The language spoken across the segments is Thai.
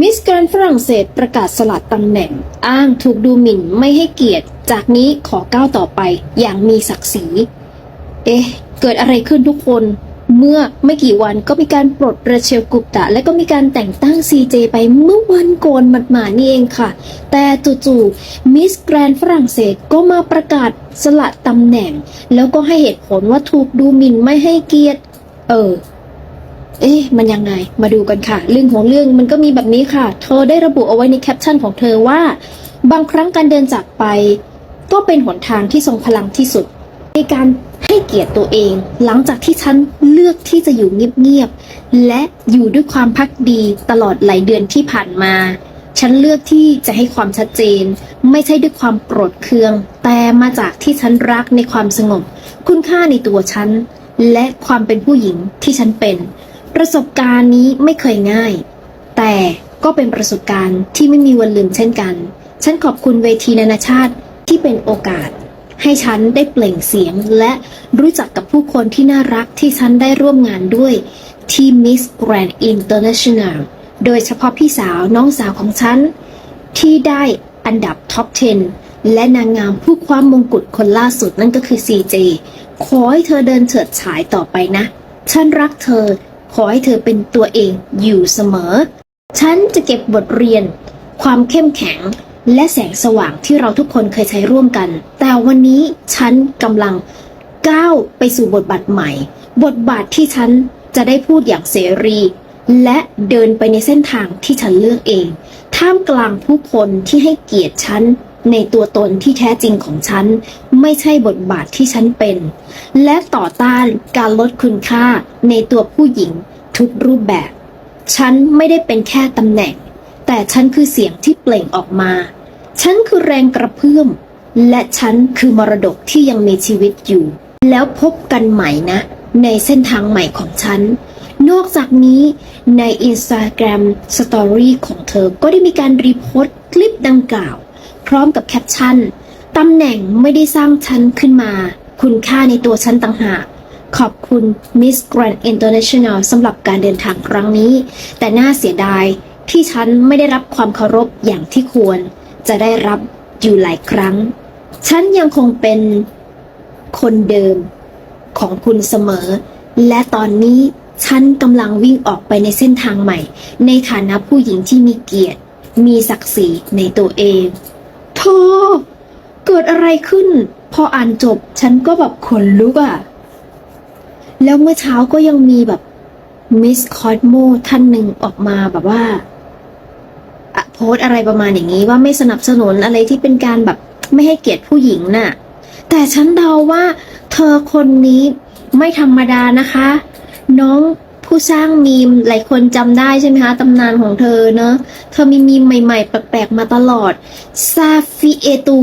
มิสแกรนฝรั่งเศสประกาศสลัดตำแหน่ง อ้างถูกดูหมิ่นไม่ให้เกียรติ จากนี้ขอก้าวต่อไปอย่างมีศักดิ์ศรี เอ๊ะ เกิดอะไรขึ้นทุกคน เมื่อไม่กี่วันก็มีการปลดเรเชลกุปตะ และก็มีการแต่งตั้ง CJ ไปเมื่อวันก่อนหมาดๆนี่เองค่ะ แต่จู่ๆมิสแกรนฝรั่งเศสก็มาประกาศสละตำแหน่ง แล้วก็ให้เหตุผลว่าถูกดูหมิ่นไม่ให้เกียรติ เออ เอ๊ะมันยังไง มาดูกันค่ะ เรื่องของเรื่องมันก็มีแบบนี้ค่ะ เธอได้ระบุเอาไว้ในแคปชั่นของเธอว่า บางครั้งการเดินจากไป ก็เป็นหนทางที่ทรงพลังที่สุด ในการให้เกียรติตัวเอง หลังจากที่ฉันเลือกที่จะอยู่เงียบๆและอยู่ด้วยความพักดีตลอดหลายเดือนที่ผ่านมา ฉันเลือกที่จะให้ความชัดเจน ไม่ใช่ด้วยความโกรธเคือง แต่มาจากที่ฉันรักในความสงบ คุณค่าในตัวฉัน และความเป็นผู้หญิงที่ฉันเป็น ประสบการณ์นี้ไม่เคยง่าย แต่ก็เป็นประสบการณ์ที่ไม่มีวันลืมเช่นกัน ฉันขอบคุณเวทีนานาชาติที่เป็นโอกาส ให้ฉันได้เปล่งเสียง และรู้จักกับผู้คนที่น่ารักที่ฉันได้ร่วมงานด้วย ที่ Miss Grand International โดยเฉพาะพี่สาวน้องสาวของฉัน ที่ได้อันดับท็อป 10 และนางงามผู้คว้ามงกุฎคนล่าสุดนั่นก็คือ CJ ขอให้เธอเดินเฉิดฉายต่อไปนะ ฉันรักเธอ ขอให้เธอเป็นตัวเองอยู่เสมอ ฉันจะเก็บบทเรียน ความเข้มแข็ง และแสงสว่างที่เราทุกคนเคยใช้ร่วมกัน แต่วันนี้ฉันกำลังก้าวไปสู่บทบาทใหม่ บทบาทที่ฉันจะได้พูดอย่างเสรี และเดินไปในเส้นทางที่ฉันเลือกเอง ท่ามกลางผู้คนที่ให้เกียรติฉัน ในตัวตนที่แท้จริงของฉัน ไม่ใช่บทบาทที่ฉันเป็น และต่อต้านการลดคุณค่าในตัวผู้หญิงทุกรูปแบบ ฉันไม่ได้เป็นแค่ตำแหน่ง แต่ฉันคือเสียงที่เปล่งออกมา ฉันคือแรงกระเพื่อม และฉันคือมรดกที่ยังมีชีวิตอยู่ แล้วพบกันใหม่นะ ในเส้นทางใหม่ของฉันนอกจากนี้ใน Instagram Story ของเธอก็ได้มีการรีโพสต์คลิปดังกล่าว พร้อมกับแคปชั่นตำแหน่งไม่ได้สร้างฉันขึ้นมา คุณค่าในตัวฉันต่างหาก ขอบคุณ Miss Grand International สำหรับการเดินทางครั้งนี้ แต่น่าเสียดายที่ฉันไม่ได้รับความเคารพอย่างที่ควร จะได้รับอยู่หลายครั้ง ฉันยังคงเป็นคนเดิมของคุณเสมอ และตอนนี้ฉันกำลังวิ่งออกไปในเส้นทางใหม่ ในฐานะผู้หญิงที่มีเกียรติ มีศักดิ์ศรีในตัวเอง เกิดอะไรขึ้น พออ่านจบฉันก็แบบขนลุกอะแล้วเมื่อเช้าก็ยังมีแบบมิสคอสโมท่านหนึ่งออกมาแบบว่าอะโพสอะไรประมาณอย่างนี้ว่าไม่สนับสนุนอะไรที่เป็นการแบบไม่ให้เกียรติผู้หญิงน่ะ แต่ฉันเดาว่าเธอคนนี้ไม่ธรรมดานะคะ น้อง ผู้สร้างมีมหลายคนจำได้ใช่ไหมคะตำนานของเธอเนอะเธอมีมีมใหม่ๆ แปลกๆ มาตลอด ซาฟิเอตู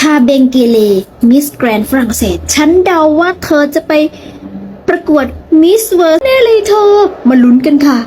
คาเบงเกเล มิสแกรนฝรั่งเศส ฉันเดาว่าเธอจะไปประกวดมิสเวิร์สแน่เลยเธอ มาลุ้นกันค่ะ